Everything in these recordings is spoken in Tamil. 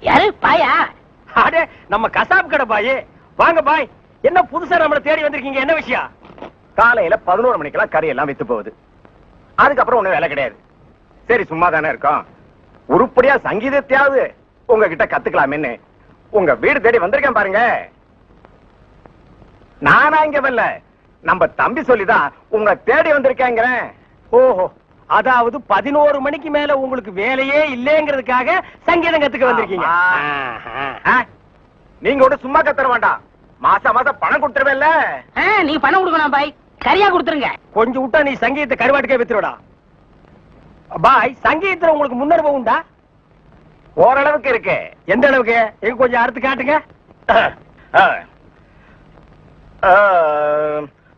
யாரு? பாயா? அடே நம்ம கசாப் கடை பாய். வாங்க பாய். என்ன புதுசா நம்மள தேடி வந்திருக்கீங்க? என்ன விஷயம்? காலையில பதினோரு மணிக்கெல்லாம் கறி எல்லாம் வித்து போகுது. அதுக்கப்புறம் ஒண்ணும் வேலை கிடையாது. சரி சும்மா தானே இருக்கோம். உருப்படியா சங்கீதத்தையாவது உங்ககிட்ட கத்துக்கலாமேன்னு உங்க வீடு தேடி வந்திருக்கேன் பாருங்க. நானா இங்க வரல. நம்ம தம்பி சொல்லிதான் உங்க தேடி வந்திருக்கேங்கிறேன். ஓஹோ அதாவது பதினோரு மணிக்கு மேல உங்களுக்கு வேலையே இல்லைங்கிறதுக்காக சங்கீதம் கத்துக்க வந்திருக்கீங்க? நீங்க கூட சும்மா கத்துற வேண்டாம். மாசம் மாசம் பணம் கொடுத்துருவேல்ல. ஆ, நீங்க பணம் கொடுக்கணும் பாய். கரியா கொடுத்துருங்க. கொஞ்சம் விட்டா நீ சங்கீதத்தை கருவாட்டுக்கே வித்துருடா பாய் சங்கீதத்துல உங்களுக்கு முன்னனுபவம் உண்டா? ஓரளவுக்கு இருக்கு. எந்த அளவுக்கு? எங்க கொஞ்சம் அறுத்து காட்டுங்க.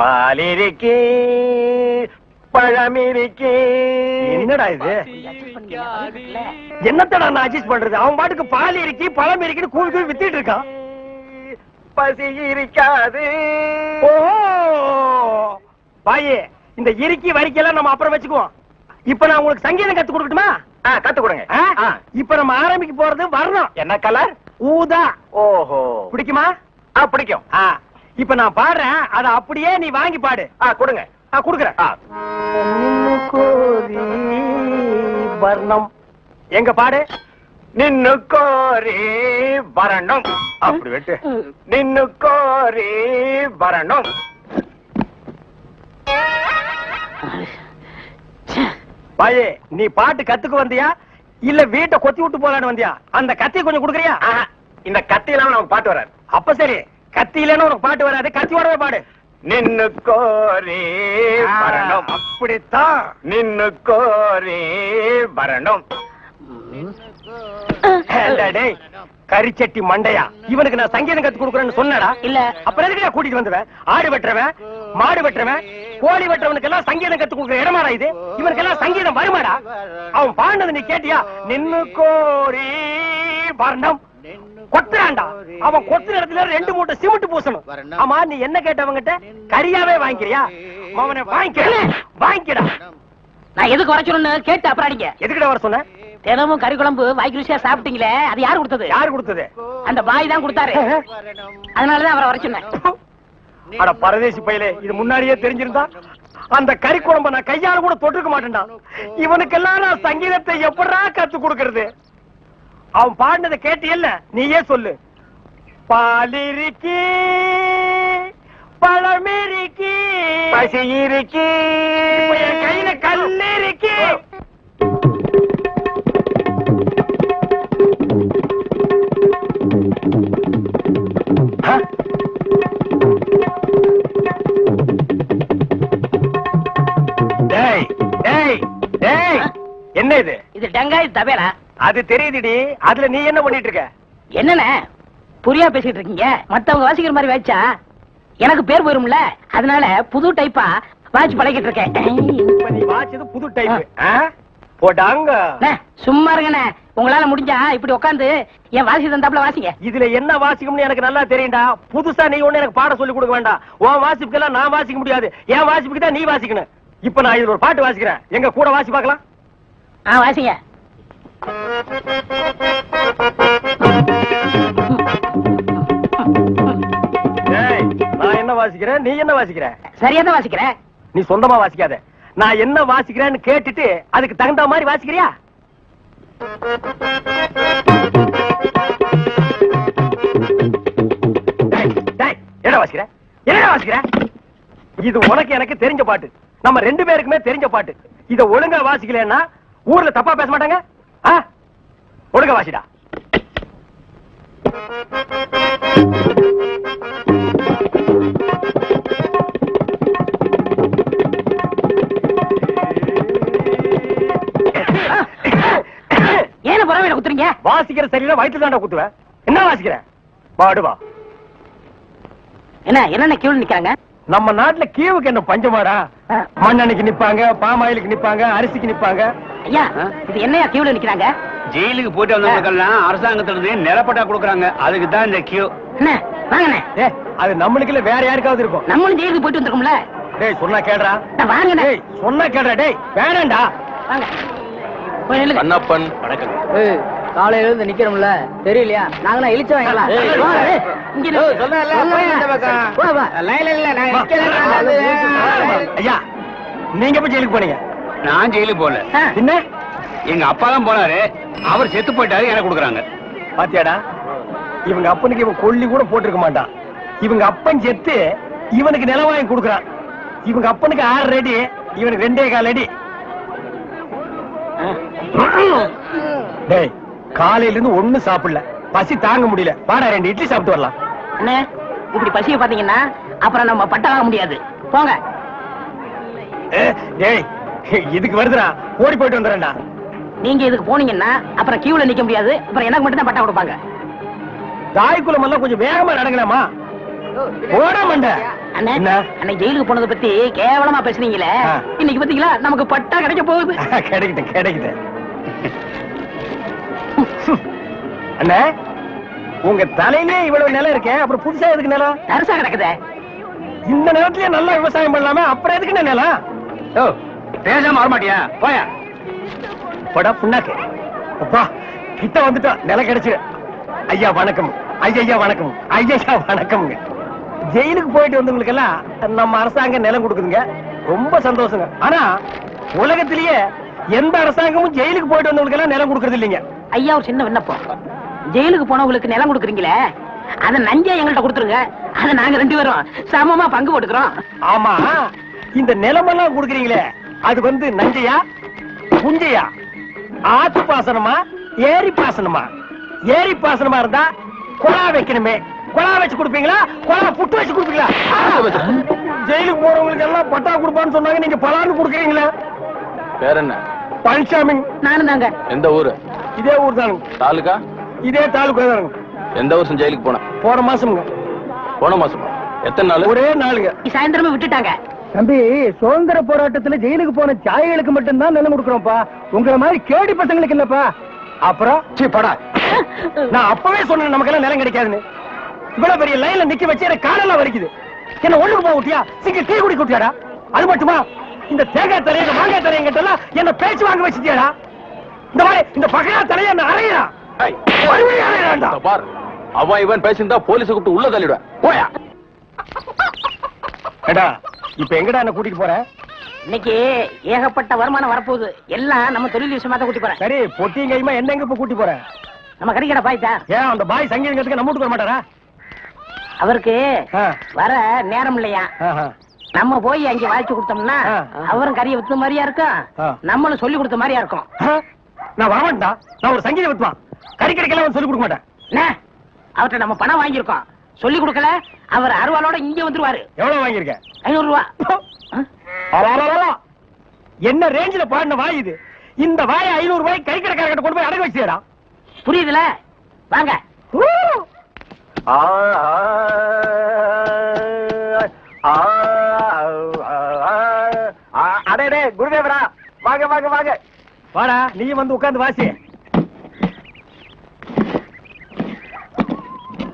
பாலிருக்கி பழமிருக்கி. என்னடா இது? என்னத்தடா நான் அட்ஜஸ்ட் பண்றது? அவன் பாட்டுக்கு பால் இருக்கி பழம் இருக்குன்னு கூவி கூவி வித்திட்டு இருக்கான். பசி இருக்காது. பாயே இந்த இறுக்கி வரிக்கெல்லாம் நம்ம அப்புறம் வச்சுக்குவோம். இப்ப நான் உங்களுக்கு சங்கீதம் கத்து கொடுக்கட்டுமா? கத்து கொடுங்க. இப்ப நம்ம ஆரம்பிக்க போறது வரணும். என்ன கலர் ஊதா. ஓஹோ. பிடிக்குமா? பிடிக்கும். இப்ப நான் பாடுறேன். அத அப்படியே நீ வாங்கி பாடு. ஆ கொடுங்க. ஆ, குடுக்குறேன். ஆ. வர்ணம். எங்க பாடு? நின்னு கோரி வரணும். அப்படி வெட்டு. நின்னு கோரி வரணும். பாயே நீ பாட்டு கத்துக்க வந்தியா? இல்ல வீட்டை கொத்தி விட்டு போலான்னு வந்தியா? அந்த கத்தி கொஞ்சம் குடுக்குறியா? ஆஹா, இந்த கத்தி இல்லாம நமக்கு பாட்டு வராது. அப்ப சரி. கத்தி இல்லைன்னு உனக்கு பாட்டு வராது. கத்தியோடவே பாடு. நின்னு கோரி வரணும். அப்படித்தான். நின்னு கோரி வரணும். கரிச்சட்டி மண்டையா? இவனுக்கு நான் சங்கீதம் கத்து கொடுக்குறேன்னு சொன்னடா. இல்ல. அப்புறம் எதுக்கு கூட்டிட்டு வந்துவேன்? ஆடு வெட்டுறவன் மாடு வெட்டுறவன் கோழி வெட்டுறவனுக்கு எல்லாம் சங்கீதம் கத்து கொடுக்குற இடமாடா இது? இவனுக்கு எல்லாம் சங்கீதம் வருமாடா? அவன் பாடினது நீ கேட்டியா? நின்னு கோரி வர்ணம். கொத்துறான்டா. அவன் கொத்துற இடத்துல ரெண்டு மூட்டை சிமெண்ட் பூசணும். ஆமா நீ என்ன கேட்டவங்கிட்ட? கரியாவே வாங்கிக்கிறியா? அவனை வாங்கிக்க. வாங்கிக்கடா. நான் எதுக்கு வர சொல்லணும்னு கேட்டு அப்புறம் அடிங்க. எதுக்குடா வர சொன்ன? தினமும் கறி குழம்பு வாய்க்கு ருசியா சாப்பிட்டீங்களே அது யாரு கொடுத்தது? யாரு கொடுத்தது? அந்த பாய் தான் கொடுத்தாரு. அதனாலதான் அவரை வர சொன்னேன். அட பரதேசி பையலே இது முன்னாடியே தெரிஞ்சிருந்தா? அந்த கறி குழம்ப நான் கையால கூட தொட்டுக்க மாட்டேன்டா. இவனுக்கெல்லாம் நான் சங்கீதத்தை எப்படா கத்து கொடுக்கறது? அவன் பாடினதை கேட்டியல்ல? நீயே சொல்லு. பாலிருக்கி பழமிருக்கி பசி இருக்கி கையில கல்லு இருக்கு என்ன இது? இது டங்காய் தபேலா. அது தெரியுதுடி. அதுல நீ என்ன பண்ணிட்டு இருக்க என்னண்ணே? புரியா பேசிட்டு இருக்கீங்க மத்தவங்க வாசிக்கிற மாதிரி வாய்ச்சா? எனக்கு பேர் போயிரும்ல? அதனால புது டைப்பா வாட்ச் பழகிட்டு இருக்கேன் வாச்சது புது டைப் போட்டாங்க சும்மா இருங்கண்ணே. உங்களால முடிஞ்சா இப்படி உட்காந்து என் வாசி தந்தாப்புல வாசிங்க. இதுல என்ன வாசிக்கும்னு எனக்கு நல்லா தெரியும்டா. புதுசா நீ ஒண்ணு எனக்கு பாட சொல்லி கொடுக்க வேண்டாம். உன் வாசிப்புக்கெல்லாம் நான் வாசிக்க முடியாது. என் வாசிப்புக்கு தான் நீ வாசிக்கணும். இப்ப நான் இதுல ஒரு பாட்டு வாசிக்கிறேன். எங்க கூட வாசி பார்க்கலாம். ஆ வாசிங்க. நான் என்ன வாசிக்கிறேன்? நீ என்ன வாசிக்கிற? சரியா தான் வாசிக்கிறேன் நீ சொந்தமா வாசிக்காத. நான் என்ன வாசிக்கிறேன்னு கேட்டுட்டு அதுக்கு தகுந்த மாதிரி வாசிக்கிறியா? டேய், டேய், என்னடா வாசிக்கிற? என்னடா வாசிக்கிற? இது உனக்கு எனக்கு தெரிஞ்ச பாட்டு. நம்ம ரெண்டு பேருக்குமே தெரிஞ்ச பாட்டு. இத ஒழுங்கா வாசிக்கலன்னா ஊர்ல தப்பா பேச மாட்டாங்க? ஒழுங்கா வாசிடா. ஏன பறவையில குத்துறீங்க? வாசிக்கிற சரியில்லை வயிற்று தாண்டா குத்துவ. என்ன வாசிக்கிற? வாடு வா. என்ன என்னென்ன கியூல நிக்கிறாங்க? நம்ம நாட்டுல கீவுக்கு என்ன பஞ்சமாடா. மண்ணெண்ணைக்கு நிப்பாங்க பாமாயிலுக்கு நிப்பாங்க அரிசிக்கு நிப்பாங்க. ஐயா இது என்னையா கியூல நிக்கிறாங்க? ஜெயிலுக்கு போயிட்டு வந்தவங்களுக்கெல்லாம் அரசாங்கத்துல இருந்து நிலப்பட்டா கொடுக்குறாங்க. அதுக்கு தான் இந்த கியூ என்ன வாங்கண்ணே. அது நம்மளுக்கு இல்ல வேற யாருக்காவது இருக்கும். நம்மளும் ஜெயிலுக்கு போயிட்டு வந்திருக்கோம்ல? டேய் சொன்னா கேடுறா வாங்கண்ணே. டேய் சொன்னா கேடுறா டேய் வேணாம்டா. வாங்க. கண்ணப்பன் வணக்கம். காலையில இருந்து நிக்கிறோம்ல. தெரியலையா? நாங்களாம் இழிச்சு வாங்கலாம் நீங்க போய் ஜெயிலுக்கு போனீங்க. நான் ஜெயிலுக்கு போல. என்ன? எங்க அப்பா தான் போனாரு. அவர் செத்து போயிட்டாரு எனக்கு கொடுக்குறாங்க. பாத்தியாடா? இவங்க அப்பனுக்கு இவன் கொல்லி கூட போட்டிருக்க மாட்டான். இவங்க அப்பன் செத்து இவனுக்கு நிலம் வாங்கி கொடுக்குறான். இவங்க அப்பனுக்கு ஆறு அடி இவனுக்கு ரெண்டே கால் அடி. டேய் காலையில இருந்து ஒண்ணும் சாப்பிடல. பசி தாங்க முடியல. வாடா ரெண்டு இட்லி சாப்பிட்டு வரலாம். அண்ணே இப்படி பசிய பாத்தீங்கன்னா அப்புறம் நம்ம பட்ட வாங்க முடியாது. போங்க. ஏ, டேய் இதுக்கு வருதுடா. ஓடி போயிட்டு வந்துடுறேன்டா. நீங்க இதுக்கு போனீங்கன்னா அப்புறம் கியூல நிக்க முடியாது. அப்புறம் எனக்கு மட்டும் தான் பட்டா கொடுப்பாங்க. தாய்க்குளம் எல்லாம் கொஞ்சம் வேகமா நடங்கலாமா? ஓட மாண்ட. அண்ணே என்ன? அன்னைக்கு ஜெயிலுக்கு போனதை பத்தி கேவலமா பேசுனீங்களே. இன்னைக்கு பாத்தீங்களா நமக்கு பட்டா கிடைக்க போகுது. கிடைக்குது கிடைக்குது அண்ணே உங்க தலையிலே இவ்வளவு நிலம் இருக்கே அப்புறம் புதுசா எதுக்கு நிலம்? தரிசா கிடக்குதே. இந்த நிலத்திலேயே நல்லா விவசாயம் பண்ணலாமே அப்புறம் எதுக்கு நிலம்? ஓ பேசாம வரமாட்டியா? போயா. படா புண்ணாக்கு. அப்பா கிட்ட வந்துட்டோம் நிலம் கிடைச்சு. ஐயா வணக்கம். ஐயா வணக்கம். ஐயா வணக்கம்ங்க ஜெயிலுக்கு போயிட்டு வந்தவங்களுக்கு எல்லாம் நம்ம அரசாங்கம் நிலம் கொடுக்குதுங்க. ரொம்ப சந்தோஷங்க. ஆனா உலகத்திலேயே எந்த அரசாங்கமும் ஜெயிலுக்கு போயிட்டு வந்தவங்களுக்கு எல்லாம் நிலம் கொடுக்கறது இல்லைங்க. ஐயா ஒரு சின்ன விண்ணப்பம். ஜெயிலுக்கு போனவங்களுக்கு நிலம் கொடுக்குறீங்களே? அத நஞ்சா எங்கள்ட்ட கொடுத்துருங்க. அத நாங்க ரெண்டு பேரும் சமமா பங்கு போட்டுக்கிறோம். ஆமா. இந்த நிலமெல்லாம் கொடுக்குறீங்களே. அது வந்து நஞ்சையா? புஞ்சையா ஆத்து பாசனமா ஏரி பாசனமா ஏரி பாசனமா இருந்தா குழா வைக்கணுமே. குழா வச்சு கொடுப்பீங்களா? குழா புட்டு வச்சு கொடுப்பீங்களா? ஜெயிலுக்கு போறவங்களுக்கு எல்லாம் பட்டா கொடுப்பான்னு சொன்னாங்க. நீங்க பலான்னு கொடுக்குறீங்களா. வேற என்ன பழனிசாமி. நானும் தாங்க. எந்த ஊரு? இதே ஊர் தானுங்க. தாலுகா இதே தாலுக்கா தானுங்க. எந்த வருஷம் ஜெயிலுக்கு போன? போன மாசம்ங்க. போன மாசமா? எத்தனை நாள்? ஒரே நாளுங்க. சாயந்தரமே விட்டுட்டாங்க. தம்பி சுதந்திர போராட்டத்துல ஜெயிலுக்கு போன சாய்களுக்கு மட்டும்தான் நிலம் கொடுக்குறோம்ப்பா உங்களை மாதிரி கேடி பசங்களுக்கு இல்லப்பா. அப்புறம்? சீ படா. நான் அப்பவே சொன்னேன் நமக்கெல்லாம் நிலம் கிடைக்காதுன்னு. இவ்வளவு பெரிய லைன்ல நிக்க வச்சு எனக்கு காலெல்லாம் வலிக்குது. என்ன ஒண்ணுக்கு போக விட்டியா? சிங்க டீ குடி குட்டியாடா அது மட்டுமா? இந்த தேங்காய் தலைய இந்த மாங்காய் கிட்டலாம் என்ன பேச்சு வாங்க வச்சுட்டியாடா? இந்த மாதிரி இந்த பகையா தலைய என்ன அறையா இதோ பார் அவன் இவன் பேசியிருந்தா போலீஸ் கூப்பிட்டு உள்ள தள்ளிடுவேன். போயா. ஏடா இப்ப எங்கடா என்ன கூட்டிட்டு போற? இன்னைக்கு ஏகப்பட்ட வருமானம் வரப்போகுது. எல்லாம் நம்ம தொழில் விஷயமா தான் கூட்டி போறேன். சரி பொட்டியும் கையுமா என்ன எங்க இப்ப கூட்டி போற? நம்ம கறிக்கடை பாய்த்தா ஏன் அந்த பாய் சங்கீதத்துக்கு நம்ம வீட்டுக்கு வர மாட்டாரா? அவருக்கு ஆ. வர நேரம் இல்லையா? ஆஹா. நம்ம போய் அங்க வாய்ச்சி கொடுத்தோம்னா ஆ. அவரும் கறியை வித்த மாதிரியா இருக்கும். நம்மளும் சொல்லி கொடுத்த மாதிரியா இருக்கும். ஆ? நான் வரமாட்டா நான் ஒரு சங்கீத வித்துவான் கறி கடைக்கெல்லாம் வந்து சொல்லி கொடுக்க மாட்டேன். என்ன? அவர்ட்ட நம்ம பணம் வாங்கியிருக்கோம். சொல்லி கொடுக்கல? அவர் அருவாளோட இங்க வந்துருவாரு எவ்வளவு வாங்கியிருக்க ஐநூறு ரூபா. என்ன ரேஞ்சில பாடின வாய் இது இந்த வாயை ஐநூறு ரூபாய் கறி கடைக்காரர்கிட்ட கொண்டு போய் அடகு வச்சியடா புரியுதுல வாங்க அடே குருதேவரா வாங்க வாங்க வாங்க வாடா நீ வந்து உட்கார்ந்து வாசி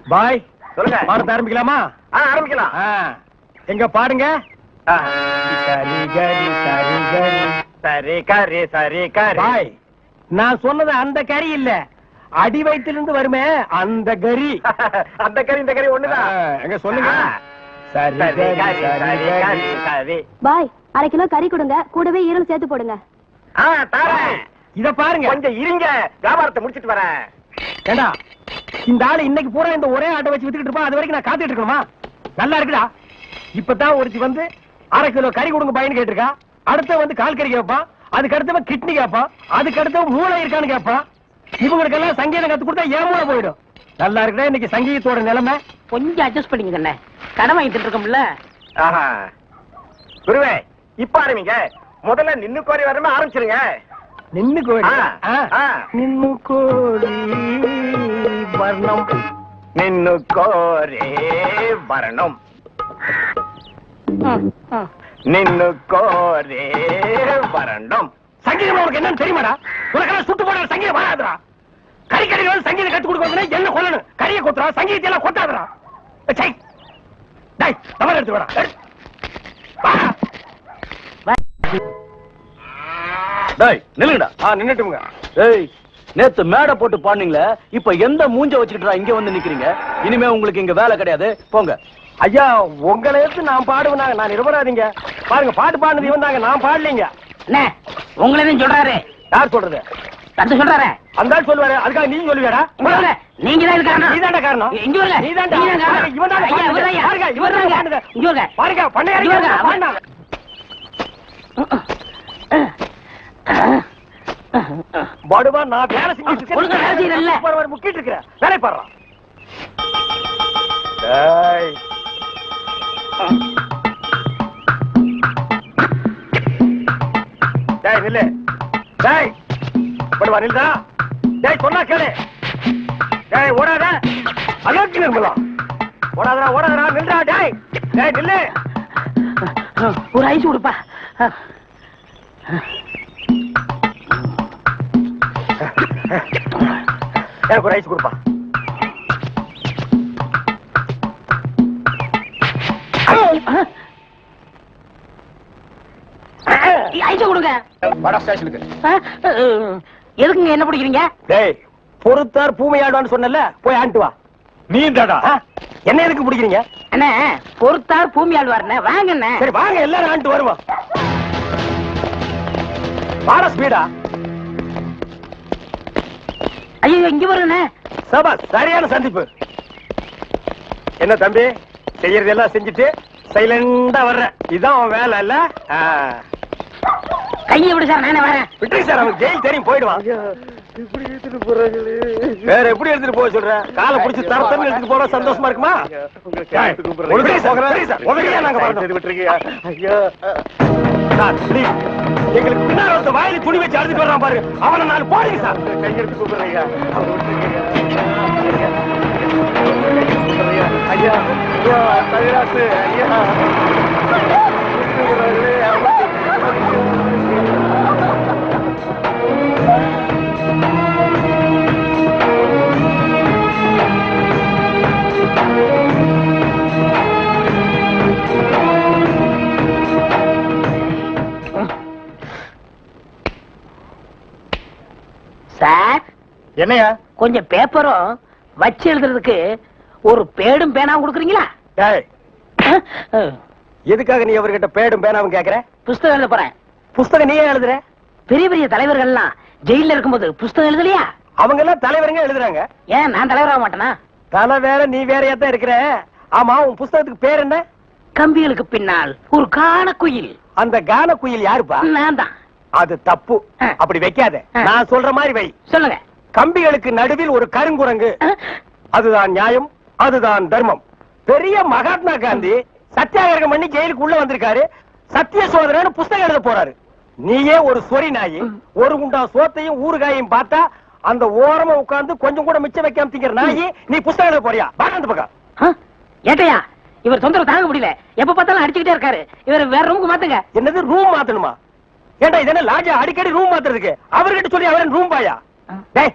பாய் சொல்லுங்க. பாடத்தை ஆரம்பிக்கலாமா? ஆ, ஆரம்பிக்கலாம். எங்க பாடுங்க? ஆ. சரி கரி சரி கரி சரி கரி சரி கரி. பாய் நான் சொன்னது அந்த கறி இல்ல. அடி வயிற்றிலிருந்து வருமே அந்த கரி. அந்த கறி இந்த கறி ஒண்ணுதான். எங்க சொல்லுங்க. பாய் அரை கிலோ கறி கொடுங்க. கூடவே ஈரல் சேர்த்து போடுங்க. ஆ தாரேன். இத பாருங்க. கொஞ்சம் இருங்க. வியாபாரத்தை முடிச்சிட்டு வரேன். ஏண்டா? இந்த ஆளு இன்னைக்கு பூரா இந்த ஒரே ஆட்டை வச்சு வித்துக்கிட்டு இருப்பான். அது வரைக்கும் நான் காத்துட்டு இருக்கணுமா? நல்லா இருக்குடா. இப்பதான் ஒருத்தி வந்து அரை கிலோ கறி கொடுங்க பையன் கேட்டிருக்கா. அடுத்த வந்து கால் கறி கேட்பான். அதுக்கு அடுத்தவன் கிட்னி கேட்பான். அதுக்கு அடுத்தவன் மூளை இருக்கான்னு கேட்பான். இவங்களுக்கெல்லாம் சங்கீதம் கத்து கொடுத்தா ஏன் மூளை போயிடும். நல்லா இருக்குடா இன்னைக்கு சங்கீதத்தோட நிலைமை. கொஞ்சம் அட்ஜஸ்ட் பண்ணிங்க கண்ணே கடன் வாங்கிட்டு இருக்கோம்ல. குருவே இப்ப ஆரம்பிங்க. முதல்ல நின்னு கோரி வரமே ஆரம்பிச்சிருங்க. நின்னு. ஆ. நின்னு கோடி வர்ணம். நின்னு கோரே வரணும். ம், ம். நின்னு கோரே வரணும். சங்கீதம் உனக்கு என்னன்னு தெரியுமாடா? உனக்கெல்லாம் சுட்டு போடுற சங்கீதம் வராதுடா. கறி கறி சங்கீதம் கத்து கொடுக்கணும் என்ன கொல்லணும்? கறியை கொத்துறா சங்கீதத்தை எல்லாம் கொட்டாதுடா. சை டேய் தவறு எடுத்து வரா டேய் நில்லுங்கடா. ஆ நின்னுட்டுங்க ஏய் நேத்து மேடை போட்டு பாடுனீங்களே இப்ப எந்த மூஞ்ச வச்சுக்கிட்டா இங்க வந்து நிக்கிறீங்க? இனிமே உங்களுக்கு இங்க வேலை கிடையாது. போங்க. ஐயா உங்களை எடுத்து நான் பாடுவேனாங்க நான் நிரபராதிங்க. பாருங்க பாட்டு பாடுனது இவன் தாங்க. நான் பாடலீங்க. அண்ணே உங்களை தான் சொல்றாரு? யார் சொல்றது? தந்து சொல்றாரு. அந்த ஆள் சொல்லுவாரு. அதுக்காக நீ சொல்லுவியாடா. நீங்க தான் காரணம். நீதான்டா காரணம். இங்க வரல. நீங்க தான். பாருங்க, இவன் தான்டா ஐயா. பாருங்க, இவன். இங்க வாங்க. பாருங்க வாங்க. பாடினாங்க. படுவா நான் வேலை செஞ்சுட்டு. ஒழுங்கா வேலை செய்யறல்ல? பாரு, பாரு, முக்கிட்டு இருக்கிறேன் வேலை பாடுறான் டேய். டேய் நில்லு. டேய். படுவா நில்லுடா. டேய் சொன்னா கேளு. டேய் ஓடாத. அலோக்கி நிர்மலா ஓடாதடா ஓடாதடா நில்லுடா டேய். டேய் நில்லு. ஒரு ஐஸ் கொடுப்பா. எனக்கு ஒரு ஐஸ் கொடுப்பா. ஐஸ் கொடுங்க. வட ஸ்டேஷனுக்கு. ஆ, அஹ், எதுக்குங்க என்ன பிடிக்கிறீங்க? டேய் பொறுத்தார் பூமையாடுவான்னு சொன்னல போய் ஆண்டு வா. நீ? என்ன எதுக்கு பிடிக்கிறீங்க? அண்ணே பொறுத்தார் பூமி ஆழ்வாருண்ணே வாங்க அண்ணே சரி வாங்க எல்லாரும் ஆண்டு வருவோம். வாட ஸ்பீடா. ஐயோ இங்க வருண்ணே சபா சரியான சந்திப்பு. என்ன தம்பி செய்யறது எல்லாம் செஞ்சுட்டு சைலண்டா வர்ற. இதான் உன் வேலை இல்ல. கையை விடு சார் நானே வரேன். விட்டுரு சார் அவன் ஜெயில் தெரியும் போயிடுவான் வேற எப்படி எடுத்துட்டு போக சொல்ற? காலை புடிச்சு தரத்தன்னு எடுத்துட்டு போனா சந்தோஷமா இருக்குமா? நாங்க. Sir, please. எங்களுக்கு பின்னால் ஒருத்த வாயில துணி வச்சு அழுது போடுறான் பாரு. அவனை நான் போடுங்க சார். கையெடுத்து கூப்பிடுறீங்க ஐயா ஐயா ஐயா ஐயா. என்னையா? கொஞ்சம் பேப்பரும் வச்சு எழுதுறதுக்கு ஒரு பேடும் பேனாவும் கொடுக்குறீங்களா? எதுக்காக நீ அவர்கிட்ட பேடும் பேனாவும் கேக்குற? புஸ்தகம் எழுத போறேன். புஸ்தகம் நீயே எழுதுற? பெரிய பெரிய தலைவர்கள்லாம் ஜெயில இருக்கும்போது புஸ்தகம் எழுதலையா? அவங்க எல்லாம் தலைவருங்க எழுதுறாங்க. ஏன் நான் தலைவராக மாட்டேனா? தலை வேற நீ வேறையா தான் இருக்கிற. ஆமா உன் புஸ்தகத்துக்கு பேர் என்ன? கம்பிகளுக்கு பின்னால் ஒரு காண குயில். அந்த கான குயில் யாருப்பா? நான் தான் அது தப்பு. அப்படி வைக்காத. நான் சொல்ற மாதிரி வை. சொல்லுங்க. கம்பிகளுக்கு நடுவில் ஒரு கருங்குரங்கு. அதுதான் நியாயம் அதுதான் தர்மம். பெரிய மகாத்மா காந்தி சத்தியாகிரகம் பண்ணி ஜெயிலுக்கு உள்ள வந்திருக்காரு. சத்திய சோதனைன்னு புஸ்தகம் எழுத போறாரு. நீயே ஒரு சொரி நாயி ஒரு குண்டா சோத்தையும் ஊறுகாயும் பார்த்தா அந்த ஓரமா உட்கார்ந்து கொஞ்சம் கூட மிச்சம் வைக்காம திங்கிற நாயி நீ புஸ்தகம் எழுத போறியா? வாங்க அந்த பக்கம். ஏட்டையா இவர் தொந்தரவு தாங்க முடியல. எப்ப பார்த்தாலும் அடிச்சுக்கிட்டே இருக்காரு. இவர் வேற ரூமுக்கு மாத்துங்க. என்னது ரூம் மாத்தணுமா? ஏண்டா இது என்ன லாட்ஜா அடிக்கடி ரூம் மாத்துறதுக்கு. அவர்கிட்ட சொல்லி அவரன் ரூம் பாயா? டேய்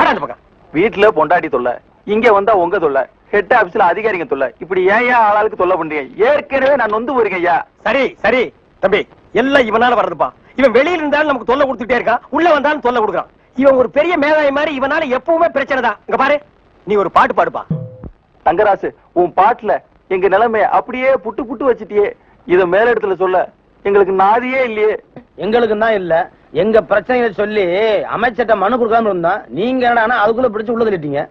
அந்த பக்கம். வீட்டுல பொண்டாட்டி தொல்லை இங்க வந்தா உங்க தொல்லை ஹெட் ஆபீஸ்ல அதிகாரிங்க தொல்லை. இப்படி ஏன் ஏன் ஆளாளுக்கு தொல்லை பண்றீங்க? ஏற்கனவே நான் நொந்து போயிருக்கேன் ஐயா. சரி சரி தம்பி எல்லாம் இவனால வர்றதுப்பா. இவன் வெளியில இருந்தாலும் நமக்கு தொல்லை கொடுத்துட்டே இருக்கான். உள்ள வந்தாலும் தொல்லை கொடுக்குறான். இவன் ஒரு பெரிய மேதாவி மாதிரி இவனால எப்பவுமே பிரச்சனை தான். இங்க பாரு நீ ஒரு பாட்டு பாடுப்பா. தங்கராசு உன் பாட்டுல எங்க நிலைமைய அப்படியே புட்டு புட்டு வச்சிட்டியே. இத மேல இடத்துல சொல்ல எங்களுக்கு நாதியே இல்லையே. எங்களுக்கு தான் இல்ல. எங்க பிரச்சனைகளை சொல்லி அமைச்சர்ட்ட மனு கொடுக்காம இருந்தா நீங்க என்னடா அதுக்குள்ள பிடிச்சு உள்ள தள்ளிட்டீங்க.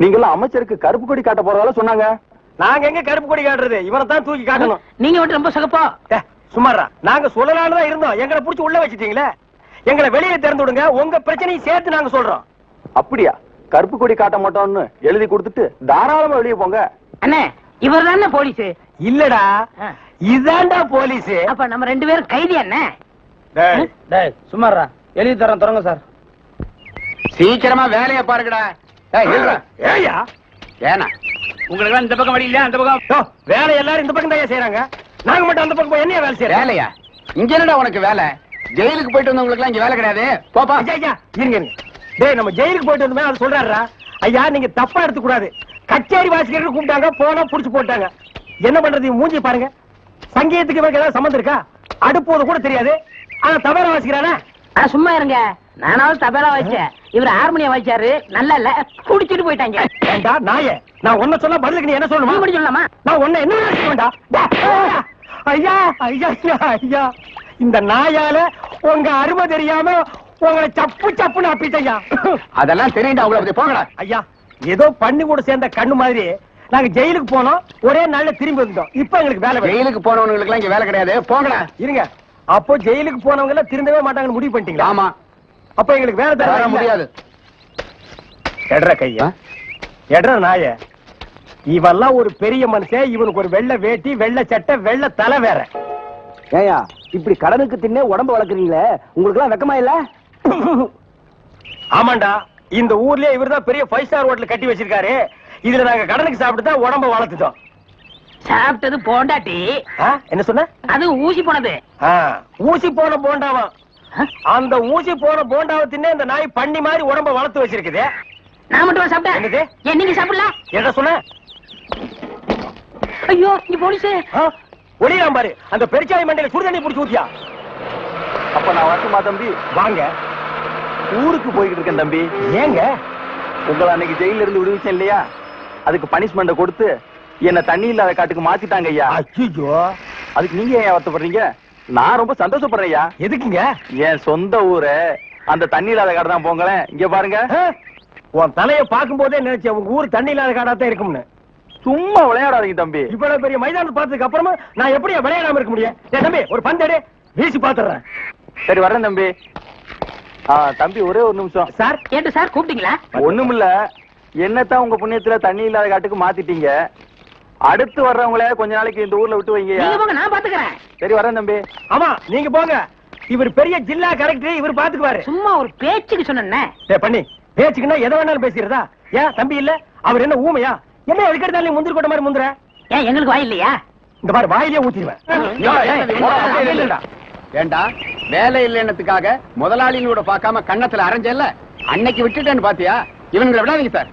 நீங்க எல்லாம் அமைச்சருக்கு கருப்பு கொடி காட்ட போறதால சொன்னாங்க. நாங்க எங்க கருப்பு கொடி காட்டுறது? இவனை தான் தூக்கி காட்டணும். நீங்க மட்டும் ரொம்ப சகப்போ. சும்மாடா நாங்க சொல்லலாம்னு தான் இருந்தோம். எங்களை புடிச்சு உள்ள வச்சிட்டீங்களே. எங்களை வெளியே திறந்து விடுங்க. உங்க பிரச்சனையும் சேர்த்து நாங்க சொல்றோம். அப்படியா? கருப்பு கொடி காட்ட மாட்டோம்னு எழுதி கொடுத்துட்டு தாராளமா வெளியே போங்க. அண்ணே இவர் தானே போலீஸ்? இல்லடா. இதான்டா போலீஸ். அப்ப நம்ம ரெண்டு பேரும் கைதி அண்ணே. டேய், டேய் சும்மாறா எழுதி தரேன் தொடங்க சார். சீக்கிரமா வேலையை பாருங்கடா. ஏய், ஏனா உங்களுக்கு இந்த பக்கம் வழி இல்ல அந்த பக்கம். வேலை எல்லாரும் இந்த பக்கம் தான் செய்யறாங்க நாங்க மட்டும் அந்த பக்கம் போய் என்னைய வேலை செய்யறோம் வேலையா? இங்க என்னடா உனக்கு வேலை? ஜெயிலுக்கு போயிட்டு வந்தவங்களுக்கு எல்லாம் இங்க வேலை கிடையாது. போப்பா ஐயா, இருங்க. டேய் நம்ம ஜெயிலுக்கு போயிட்டு வந்தோமே அது சொல்றாருடா. ஐயா நீங்க தப்பா எடுத்துக்க கூடாது கச்சேரி வாசிக்கிறதுக்கு கூப்பிட்டாங்க போனா புடிச்சு போட்டாங்க. என்ன பண்றது? மூஞ்சி பாருங்க. சங்கீதத்துக்கு ஏதாவது சம்மந்தம் இருக்கா? அடுப்போது கூட தெரியாது. ஆனா தவிர வாசிக்கிறானே? சும்மா இருங்க. நானாவது தபேலா வச்சேன் இவர் ஹார்மோனியம் வச்சாரு நல்லா இல்ல. குடிச்சிட்டு போயிட்டாங்க. ஏண்டா நாயே? நான் ஒன்ன சொல்ல பதிலுக்கு நீ என்ன நீ சொல்லணுமா மட்டும் சொல்லலாமா? நான் ஒன்ன என்ன. டேய், ஐயா ஐயா ஐயா ஐயா. இந்த நாயால உங்க அருமை தெரியாம உங்களை சப்பு சப்புன்னு அப்பிட்டையா அதெல்லாம் தெரியும்டா அவங்கள பத்தி போங்கடா. ஐயா ஏதோ பண்ணி கூட சேர்ந்த கண்ணு மாதிரி நாங்க ஜெயிலுக்கு போனோம் ஒரே நாள்ல திரும்பி வந்துட்டோம். இப்ப எங்களுக்கு வேலை. ஜெயிலுக்கு போனவங்களுக்கு இங்க வேலை கிடையாது. போங்கடா. இருங்க. அப்போ ஜெயிலுக்கு போனவங்க எல்லாம் திருந்தவே மாட்டாங்கன்னு முடிவு பண்ணிட்டீங்களா? ஆமா. அப்ப எங்களுக்கு வேலை தர முடியாது. எட்ற கையா. எட்ற நாய. இவெல்லாம் ஒரு பெரிய மனுஷன். இவனுக்கு ஒரு வெள்ளை வேட்டி வெள்ளை சட்டை வெள்ளை தலை வேற. ஏயா இப்படி கடனுக்கு தின்னே உடம்ப வளர்க்குறீங்களே? உங்களுக்கு எல்லாம் வெக்கமா இல்ல? ஆமாண்டா. இந்த ஊர்லயே இவர்தான் பெரிய ஃபைவ் ஸ்டார் ஹோட்டல் கட்டி வச்சிருக்காரு. இதுல நாங்க கடனுக்கு சாப்பிட்டு தான் உடம்ப வளர்த்துட்டோம். சாப்பிட்டது போண்டாட்டி. என்ன சொன்ன? அது ஊசி போனது. ஊசி போன போண்டாவா? அந்த ஊசி போன போண்டாவை தின்னே இந்த நாய் பண்ணி மாதிரி உடம்ப வளர்த்து வச்சிருக்குது. நான் மட்டும் சாப்பிட்டேன்? என்னது? ஏன் நீங்க சாப்பிடல என்ன சொன்ன? ஐயோ இங்க போலீஸ். ஆ, ஒளியாம் பாரு. அந்த பெருச்சாய் மண்டையில சுடுதண்ணி புடிச்சு ஊத்தியா? அப்ப நான் வரட்டுமா தம்பி? வாங்க. ஊருக்கு போய்கிட்டு இருக்கேன் தம்பி. ஏங்க? உங்களை அன்னைக்கு ஜெயில இருந்து விடுவிச்சேன் இல்லையா? அதுக்கு பனிஷ்மெண்ட கொடுத்து என்ன தண்ணி இல்லாத காட்டுக்கு மாத்திட்டாங்க ஐயா. அச்சுஜோ அதுக்கு நீங்க ஏன் வருத்தப்படுறீங்க? நான் ரொம்ப சந்தோஷப்படுறேன் ஐயா. எதுக்குங்க? என் சொந்த ஊரு அந்த தண்ணி இல்லாத காடு தான் போங்களேன். இங்க பாருங்க? உன் தலைய பார்க்கும் போதே நினைச்சேன் உங்க ஊர் தண்ணி இல்லாத காடா தான் இருக்கும்னு. சும்மா விளையாடாதீங்க தம்பி. இவ்வளவு பெரிய மைதானத்தை பார்த்ததுக்கு அப்புறமா நான் எப்படி விளையாடாம இருக்க முடியும்? ஏய் தம்பி ஒரு பந்தடு வீசி பாத்துறேன் சரி வரேன் தம்பி. ஆ தம்பி ஒரே ஒரு நிமிஷம். சார்? கேட்டு சார் கூப்பிட்டீங்களா? ஒண்ணுமில்ல. என்னத்தான் உங்க புண்ணியத்துல தண்ணி இல்லாத காட்டுக்கு மாத்திட்டீங்க? அடுத்து வர்றவங்கள கொஞ்ச நாளைக்கு இந்த ஊர்ல விட்டு நீங்க போங்க நான் பாத்துக்கிறேன். சரி வரேன் தம்பி. ஆமா நீங்க போங்க. இவர் பெரிய ஜில்லா கலெக்டர் இவர் பாத்துக்குவாரு. சும்மா ஒரு பேச்சுக்கு ஏய் பண்ணி. பேச்சுக்குன்னா எதை வேணாலும் பேசிக்கிறதா ஏன் தம்பி இல்ல? அவர் என்ன ஊமையா? என்ன எதுக்கெடுத்தாலும் முந்திரி கொட்ட மாதிரி முந்துற ஏன் எங்களுக்கு வாய் இல்லையா? இந்த மாதிரி வாயிலே ஊத்திடுவேன். ஏண்டா வேலை இல்லைன்னதுக்காக முதலாளின்னு கூட பார்க்காம கண்ணத்துல அரைஞ்சல்ல? அன்னைக்கு விட்டுட்டேன்னு பாத்தியா? இவங்களை விடாதீங்க சார்.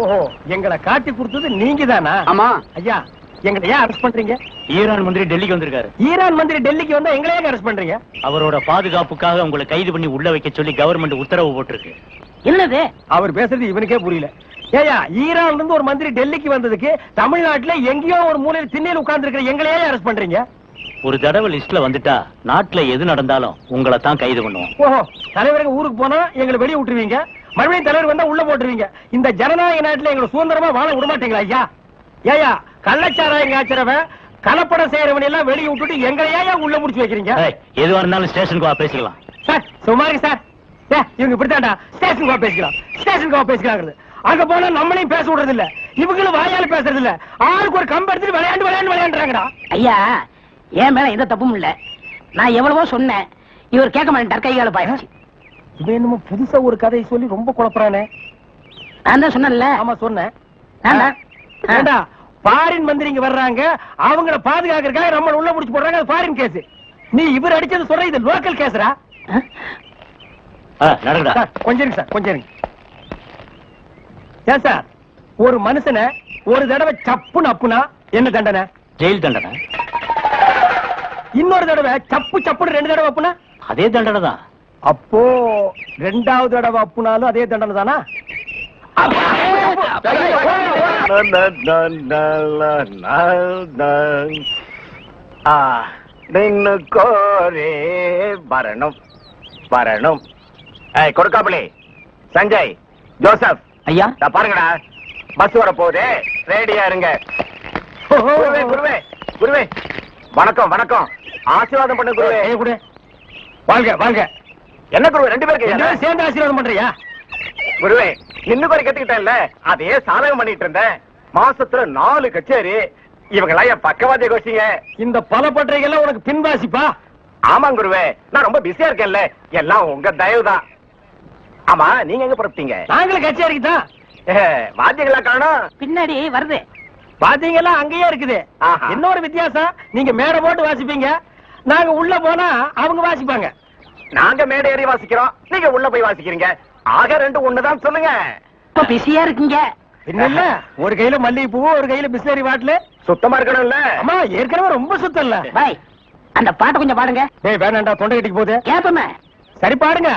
ஓஹோ எங்களை காட்டி கொடுத்தது நீங்க தானா? ஆமா. ஐயா எங்களை ஏன் அரெஸ்ட் பண்றீங்க? ஈரான் மந்திரி டெல்லிக்கு வந்திருக்காரு. ஈரான் மந்திரி டெல்லிக்கு வந்தா எங்களை ஏன் அரெஸ்ட் பண்றீங்க? அவரோட பாதுகாப்புக்காக உங்களை கைது பண்ணி உள்ள வைக்க சொல்லி கவர்மெண்ட் உத்தரவு போட்டிருக்கு. என்னது? அவர் பேசுறது இவனுக்கே புரியல. ஏயா ஈரான்ல இருந்து ஒரு மந்திரி டெல்லிக்கு வந்ததுக்கு தமிழ்நாட்டுல எங்கேயோ ஒரு மூலையில திண்ணையில் உட்கார்ந்து இருக்கிற எங்களையே அரெஸ்ட் பண்றீங்க? ஒரு தடவை லிஸ்ட்ல வந்துட்டா நாட்டுல எது நடந்தாலும் உங்களை தான் கைது பண்ணுவோம். ஓஹோ தலைவருக்கு ஊருக்கு போனா எங்களை வெளியே விட்டுருவீங்க. மறுபடியும் தலைவர் வந்தா உள்ள போட்டுருவீங்க. இந்த ஜனநாயக நாட்டுல எங்களை சுதந்திரமா வாழ விட மாட்டீங்களா ஐயா? ஏயா கள்ளச்சாராயம் காய்ச்சறவன் கலப்படம் செய்யறவன் எல்லாம் வெளியே விட்டுட்டு எங்களை ஏன் உள்ள முடிச்சு வைக்கிறீங்க? எதுவா இருந்தாலும் ஸ்டேஷனுக்கு வா பேசிக்கலாம். சார் இருக்கு சார். ஏ, இவங்க இப்படித்தான்டா. ஸ்டேஷனுக்கு வா பேசிக்கலாம். ஸ்டேஷனுக்கு வா பேசிக்கலாங்கிறது. அங்க போனா நம்மளையும் பேச விடுறது இல்ல இவங்களும் வாயால பேசுறது இல்ல ஆளுக்கு ஒரு கம்பு எடுத்துட்டு விளையாண்டு விளையாண்டு விளையாண்டுறாங்கடா. ஐயா என் மேல எந்த தப்பும் இல்ல. நான் எவ்வளவோ சொன்னேன். இவர் கேட்க மாட்டேன் கைகால பாயிடுச்சு இவன் என்னமோ புதுசா ஒரு கதையை சொல்லி ரொம்ப குழப்பறானே. நான் தான் சொன்னேன்ல. ஆமா சொன்னேன். ஏண்டா பாரின் மந்திரி இங்க வர்றாங்க அவங்கள பாதுகாக்கிறதுக்காக நம்ம உள்ள முடிச்சு போடுறாங்க அது பாரின் கேஸ் நீ இவர் அடிச்சது சொல்ற இது லோக்கல் கேஸ்ரா நடக்குடா கொஞ்சம் இருங்க சார் கொஞ்சம் இருங்க. ஏன் சார் ஒரு மனுஷனை ஒரு தடவை சப்புன்னு அப்புனா என்ன தண்டனை? ஜெயில் தண்டனை. இன்னொரு தடவை சப்பு சப்புன்னு ரெண்டு தடவை அப்புனா? அதே தண்டனை தான் அப்போ ரெண்டாவது தடவை அப்புனாலும் அதே தண்டனை தானா? ஆ, நின்னு கோரே வரணும் வரணும். கொடுக்காமலே சஞ்சய் ஜோசப் ஐயா? பாருங்கடா. பஸ் வர போகுது ரெடியா இருங்க. குருவே குருவே குருவே. வணக்கம் வணக்கம். ஆசீர்வாதம் பண்ண குருவே. வாழ்க வாழ்க. என்ன குருவே ரெண்டு பேருக்கு சேர்ந்து ஆசீர்வாதம் பண்றியா குருவே நின்னு குறை கத்துக்கிட்டேன்ல அதையே சாதகம் பண்ணிட்டு இருந்தேன். மாசத்துல நாலு கச்சேரி. இவங்கெல்லாம் என் பக்கவாதிய கோஷிங்க இந்த பல பட்டறைகள்லாம் உனக்கு பின்வாசிப்பா? ஆமா குருவே நான் ரொம்ப பிஸியா இருக்கேன்ல. எல்லாம் உங்க தயவு தான். ஆமா நீங்க எங்க புறப்பட்டீங்க? நாங்களும் கச்சேரிக்கு தான் வாத்தியங்களா காணோம். பின்னாடி வருது. பாத்தீங்களா அங்கேயே இருக்குது. ஆஹா. இன்னொரு வித்தியாசம்? நீங்க மேடை போட்டு வாசிப்பீங்க. நாங்க உள்ள போனா அவங்க வாசிப்பாங்க. நாங்க மேடை ஏறி வாசிக்கிறோம். நீங்க உள்ள போய் வாசிக்கிறீங்க. ஆக ரெண்டு ஒண்ணுதான் சொல்லுங்க. இப்ப பிஸியா இருக்கீங்க. என்ன? இல்ல ஒரு கையில மல்லிகை பூ ஒரு கையில பிஸ்லரி பாட்டில் சுத்தமா இருக்கணும்ல. அம்மா ஏற்கனவே ரொம்ப சுத்தம் இல்ல. பாய் அந்த பாட்டை கொஞ்சம் பாடுங்க. டேய் வேணாண்டா தொண்டை கட்டிக்கு போகுது. கேப்பமே. சரி பாடுங்க.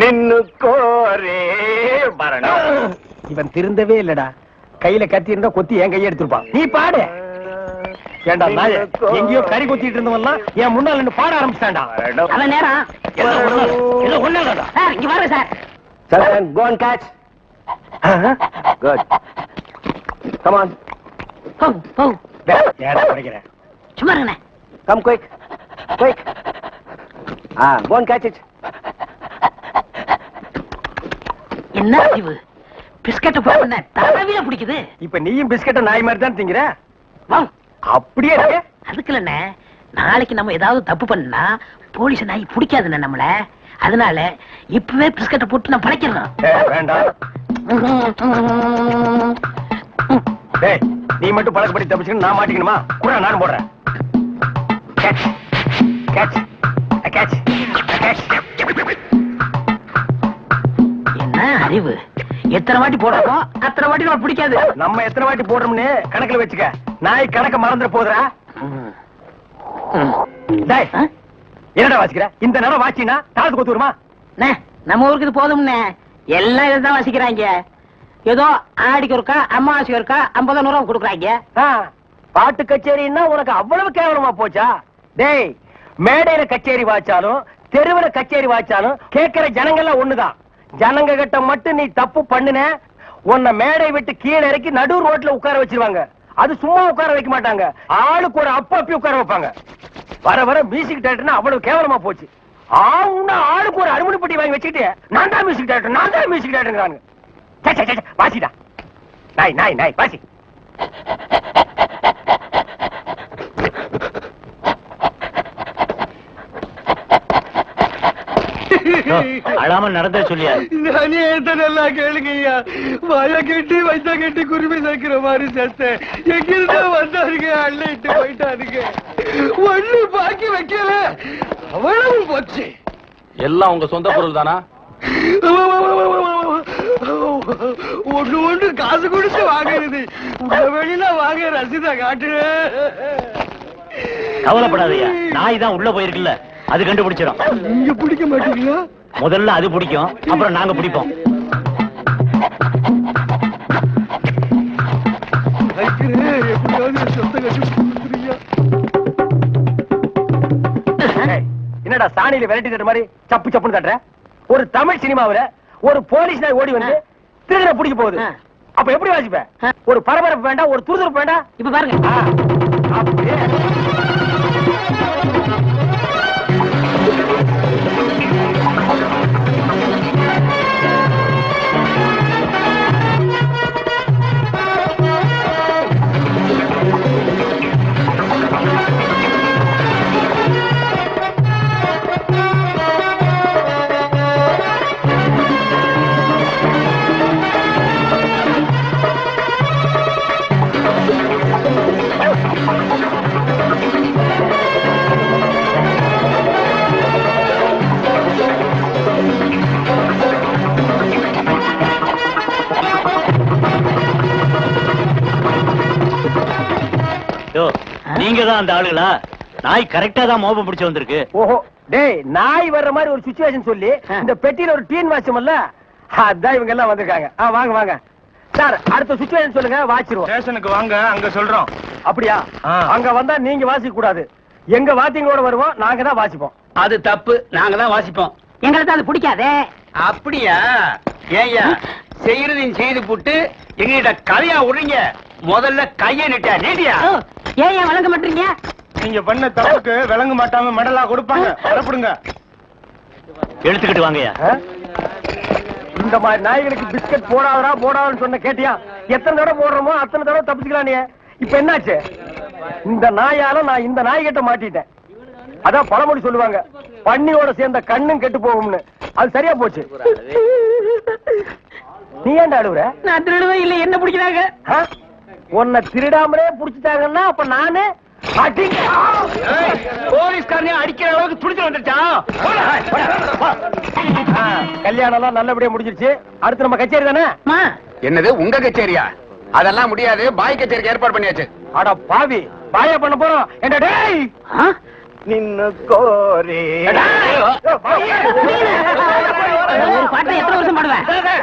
நின்னு கோரே வரணும் இவன் திருந்தவே இல்லடா. கையில கத்தி இருந்தா கொத்தி என் கையை எடுத்திருப்பான். நீ பாடு. ஏண்டா நாயே எங்கேயோ கறி கொத்திட்டு இருந்தவன்லாம் என் முன்னால நின்னு பாட ஆரம்பிச்சான்டா வரணும். அவன் நேரம் ஒண்ணா. சார் இங்க சார். ஏடா படிக்கிறேன் சும்மா இருங்கண்ணே. Come quick. Quick. Ah, go and catch it. என்ன அறிவு? பிஸ்கட்டை போன தடவில பிடிக்குது. இப்ப நீயும் பிஸ்கட்ட நாய் மாதிரி தான் திங்கிற? வா. அப்படியே அதுக்கு இல்லண்ணே நாளைக்கு நம்ம ஏதாவது தப்பு பண்ணா போலீஸ் நாய் பிடிக்காதுண்ணே நம்மள. அதனால இப்பவே பிஸ்கட்டை போட்டு நான் படைக்கிறோம் வேண்டாம். நீ மட்டும் பழக்கப்படி தப்பிச்சுன்னு நான் மாட்டிக்கணுமா? கூட நானும் போடுறேன். கேட்ச் கேட்ச் கேட்ச் கேட்ச் என்ன அறிவு? எத்தனை வாட்டி போடுறோமோ அத்தனை வாட்டி நம்ம பிடிக்காது. நம்ம எத்தனை வாட்டி போடுறோம்னு கணக்குல வச்சுக்க. நாய் கணக்க மறந்துட ஆ? என்னடா வாசிக்கிற? இந்த நேரம் வாச்சினா காலத்து கொத்து வருமா? அண்ணே, நம்ம ஊருக்கு இது போதும்ண்ணே. எல்லாம் இதுதான் வசிக்கிறாங்க. ஏதோ ஆடிக்கு ஒருக்கா அம்மாவாசைக்கு ஒருக்கா ஐம்பது நூறு கொடுக்குறாங்க. பாட்டு கச்சேரின்னா உனக்கு அவ்வளவு கேவலமா போச்சா? டேய் மேடையில கச்சேரி வாச்சாலும் தெருவுல கச்சேரி வாச்சாலும் கேட்கிற ஜனங்கள்லாம் ஒண்ணுதான். ஜனங்க கிட்ட மட்டும் நீ தப்பு பண்ணுன உன்னை மேடை விட்டு கீழே இறக்கி நடு ரோட்ல உட்கார வச்சிருவாங்க. அது சும்மா உட்கார வைக்க மாட்டாங்க. ஆளுக்கு ஒரு அப்ப அப்பி உட்கார வைப்பாங்க. வர வர மியூசிக் டேரக்டர்னா அவ்வளவு கேவலமா போச்சு. ஆவுன்னா ஆளுக்கு ஒரு அருமணி பட்டி வாங்கி வச்சுக்கிட்டு நான் தான் மியூசிக் டேரக்டர் நான் தான் மியூசிக் டேரக்டர் வாசிடா. நாய் நாய் நாய் வாசி. அழாம நடந்த சொல்லியா? நானே நல்லா கேளுங்கய்யா. வாய கட்டி வைத்த கட்டி குருவி சேர்க்கிற மாதிரி செத்தேன் எங்கிருந்தோ வந்தாருங்க அள்ளிட்டு போயிட்டாருங்க ஒண்ணு பாக்கி வைக்கல. அவ்வளவு போச்சு. எல்லாம் உங்க சொந்த பொருள் தானா? ஒண்ணு ஒண்ணு காசு கொடுத்து வாங்குறது. உள்ள வெளியில வாங்க ரசீதை காட்டு கவலைப்படாதயா நாய் தான் உள்ள போயிருக்குல்ல. அது கண்டுபிடிச்சிடும். நீங்க பிடிக்க மாட்டீங்களா? முதல்ல அது பிடிக்கும் அப்புறம் நாங்க பிடிப்போம். என்னடா சாணியில விரட்டி தட்டுற மாதிரி சப்பு சப்புன்னு தட்டுற ஒரு தமிழ் சினிமாவுல ஒரு போலீஸ் நாய் ஓடி வந்து திருடனை பிடிக்க போகுது. அப்ப எப்படி வாசிப்ப. ஒரு பரபரப்பு வேண்டாம் ஒரு துருதுருப்பு வேண்டாம்? இப்ப பாருங்க. நீங்க தான் அந்த ஆளுங்களா நாய் கரெக்டா தான் மோப்பம் பிடிச்சு வந்திருக்கு. ஓஹோ டேய் நாய் வர்ற மாதிரி ஒரு சுச்சுவேஷன் சொல்லி. இந்த பெட்டியில ஒரு டீன் வாச்சோம்ல அதான் இவங்க எல்லாம் வந்திருக்காங்க. ஆ வாங்க வாங்க. சார் அடுத்த சுச்சுவேஷன் சொல்லுங்க வாச்சிருவோம். ஸ்டேஷனுக்கு வாங்க அங்க சொல்றோம். அப்படியா. அங்க வந்தா நீங்க வாசிக்க கூடாது. எங்க வாத்தியங்களோட வருவோம் நாங்க தான் வாசிப்போம். அது தப்பு. நாங்க தான் வாசிப்போம். எங்களுக்கு அது பிடிக்காதே. அப்படியா? ஏய்யா செய்யறதையும் செய்து போட்டு எங்ககிட்ட கதையா விடுறீங்க? முதல்ல கைய நீட்ட நீட்டியா? ஏன் ஏன் வழங்க மாட்டீங்க? நீங்க பண்ண தப்புக்கு விளங்க மாட்டாம மெடலா கொடுப்பாங்க. வரப்படுங்க எடுத்துக்கிட்டு வாங்கய்யா. ஆ? இந்த மாதிரி நாய்களுக்கு பிஸ்கட் போடாதடா போடாதுன்னு சொன்ன கேட்டியா? எத்தனை தடவை போடுறோமோ அத்தனை தடவை தப்பிச்சுக்கலாம் நீ. இப்ப என்னாச்சு? இந்த நாயால நான் இந்த நாய்கிட்ட மாட்டிட்டேன். அதான் பழமொழி சொல்லுவாங்க. பன்னியோட சேர்ந்த கண்ணும் கெட்டு போகும்னு. அது சரியா போச்சு. நீ ஏன்டா அழுவுற நான் திருடுவே இல்ல. என்ன பிடிக்கிறாங்க? ஆ? உன்னை திருடாமலே புடிச்சிட்டாங்கன்னா அப்ப நானு போலீஸ்காரனே அடிக்கிற அளவுக்கு துடிச்சு வந்துருச்சா? கல்யாணம் எல்லாம் நல்லபடியா முடிஞ்சிருச்சு. அடுத்து நம்ம கச்சேரி தானே? அம்மா என்னது உங்க கச்சேரியா? அதெல்லாம் முடியாது. பாய் கச்சேரிக்கு ஏற்பாடு பண்ணியாச்சு. அட பாவி பாயா பண்ண போறோம். என்ன டேய் ஆ? நின்னு கோரி. பாட்டை எத்தனை வருஷம் பாடுவேன்